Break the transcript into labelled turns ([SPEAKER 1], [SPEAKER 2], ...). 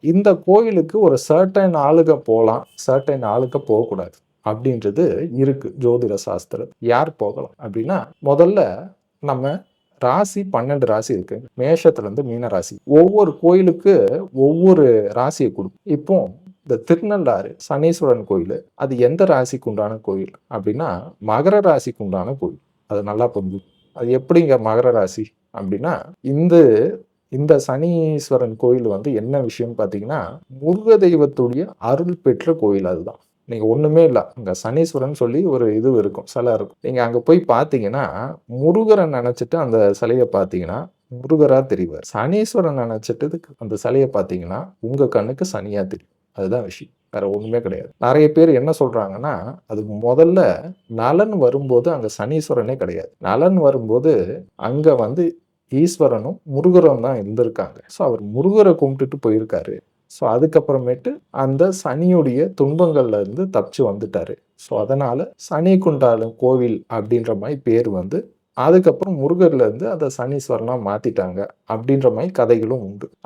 [SPEAKER 1] இந்த கோயிலுக்கு ஒரு சர்டைன் ஆளுக போகலாம் சர்டைன் ஆளுக போகக்கூடாது. அப்படின்றது இருக்கு ஜோதிட சாஸ்திரம். யார் போகலாம்? அப்படின்னா முதல்ல நம்ம ராசி பன்னெண்டு ராசி இருக்கு. மேஷத்துல இருந்து மீன ராசி. ஒவ்வொரு கோயிலுக்கு ஒவ்வொரு ராசியை கொடுக்கும். இப்போ இந்த திருநள்ளாறு சனீஸ்வரன் கோயில் அது எந்த ராசிக்கு உண்டான கோயில்? அப்படின்னா மகர ராசிக்கு உண்டான கோயில். அது நல்லா புரிஞ்சு அது எப்படிங்க மகர ராசி? அப்படின்னா இந்த இந்த சனீஸ்வரன் கோயில் வந்து என்ன விஷயம் பார்த்தீங்கன்னா முருக தெய்வத்துடைய அருள் பெற்ற கோயில் அதுதான். நீங்கள் ஒன்றுமே இல்லை. அங்கே சனீஸ்வரன் சொல்லி ஒரு இது இருக்கும் சிலை இருக்கும். நீங்கள் அங்கே போய் பார்த்தீங்கன்னா முருகரை நினச்சிட்டு அந்த சிலையை பார்த்தீங்கன்னா முருகராக தெரிவார். சனீஸ்வரன் நினச்சிட்டு அந்த சிலையை பார்த்தீங்கன்னா உங்கள் கண்ணுக்கு சனியாக தெரியும். அதுதான் விஷயம். வேற ஒன்றுமே கிடையாது. நிறைய பேர் என்ன சொல்கிறாங்கன்னா அது முதல்ல நலன் வரும்போது அங்கே சனீஸ்வரனே கிடையாது. நலன் வரும்போது அங்கே வந்து ஈஸ்வரனும் முருகரும் தான் இருந்திருக்காங்க. ஸோ அவர் முருகரை கும்பிட்டுட்டு போயிருக்காரு. ஸோ அதுக்கப்புறமேட்டு அந்த சனியுடைய துன்பங்கள்ல இருந்து தப்பிச்சு வந்துட்டாரு. ஸோ அதனால சனி குண்டாலும் கோவில் அப்படின்ற மாதிரி பேர் வந்து அதுக்கப்புறம் முருகர்ல இருந்து அதை சனீஸ்வரனா மாத்திட்டாங்க அப்படின்ற மாதிரி கதைகளும் உண்டு.